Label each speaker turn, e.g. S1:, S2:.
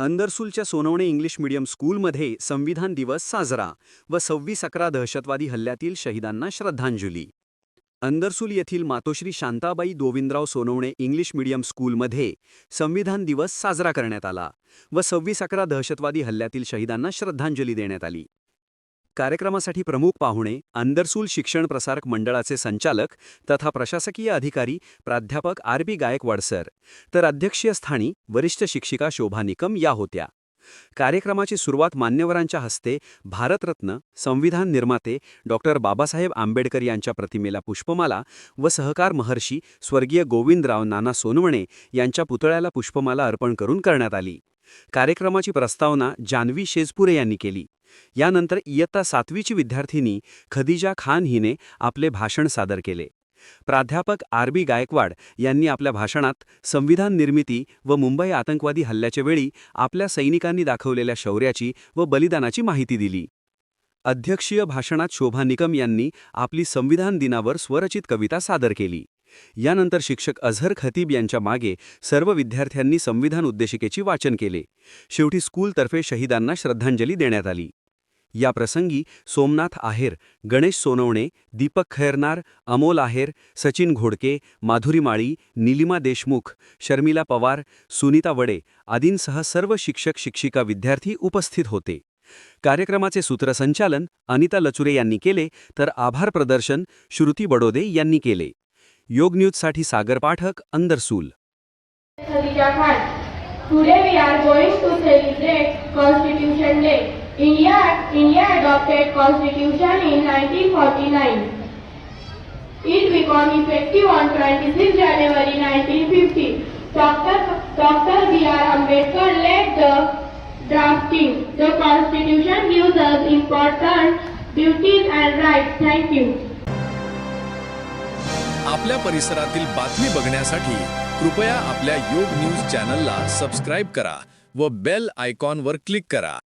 S1: अंदरसूलच्या Sonawane English medium स्कूलमध्ये संविधान दिवस साजरा व सव्वीस अकरा दहशतवादी हल्ल्यातील शहीदांना श्रद्धांजली. अंदरसूल येथील मातोश्री शांताबाई गोविंदराव सोनवणे इंग्लिश मीडियम स्कूलमध्ये संविधान दिवस साजरा करण्यात आला व सव्वीस अकरा दहशतवादी हल्ल्यातील शहीदांना श्रद्धांजली देण्यात आली. कार्यक्रमासाठी प्रमुख पाहुणे अंदरसूल शिक्षण प्रसारक मंडळाचे संचालक तथा प्रशासकीय अधिकारी प्राध्यापक आर बी गायकवाड सर तर अध्यक्षीय स्थानी वरिष्ठ शिक्षिका शोभा निकम या होत्या. कार्यक्रमाची सुरुवात मान्यवरांच्या हस्ते भारतरत्न संविधान निर्माते डॉक्टर बाबासाहेब आंबेडकर यांच्या प्रतिमेला पुष्पमाला व सहकार महर्षी स्वर्गीय गोविंदराव नाना सोनवणे यांच्या पुतळ्याला पुष्पमाला अर्पण करून करण्यात आली. कार्यक्रमाची प्रस्तावना जान्हवी शेजपुरे यांनी केली. यानंतर इयत्ता सातवीची विद्यार्थिनी खदिजा खान हिने आपले भाषण सादर केले. प्राध्यापक आर बी गायकवाड यांनी आपल्या भाषणात संविधान निर्मिती व मुंबई आतंकवादी हल्ल्याच्या वेळी आपल्या सैनिकांनी दाखवलेल्या शौर्याची व बलिदानाची माहिती दिली. अध्यक्षीय भाषणात शोभा निकम यांनी आपली संविधान दिनावर स्वरचित कविता सादर केली. यानंतर शिक्षक अझहर खतीब यांच्या मागे सर्व विद्यार्थ्यांनी संविधान उद्देशिकेची वाचन केले. शेवटी स्कूलतर्फे शहीदांना श्रद्धांजली देण्यात आली. या प्रसंगी सोमनाथ आहेर गणेश सोनवणे दीपक खैरनार अमोल आहेर सचिन घोडके माधुरी माळी निलिमा देशमुख शर्मिला पवार सुनीता वडे आदींसह सर्व शिक्षक शिक्षिका विद्यार्थी उपस्थित होते. कार्यक्रमाचे सूत्रसंचालन अनिता लचुरे यांनी केले तर आभार प्रदर्शन श्रुती बडोदे यांनी केले. योग न्यूजसाठी सागर Pathak Andarsul
S2: Today we are going to celebrate Constitution Day. India, India adopted Constitution in 1949. It became effective on 26 January 1950. Dr. Dr. B.R. Ambedkar led the drafting. The Constitution gives us important duties and rights. Thank you.
S3: आपल्या परिसरातील बातमी बघण्यासाठी कृपया आपल्या योग news चॅनलला subscribe करा व बेल आयकॉनवर क्लिक करा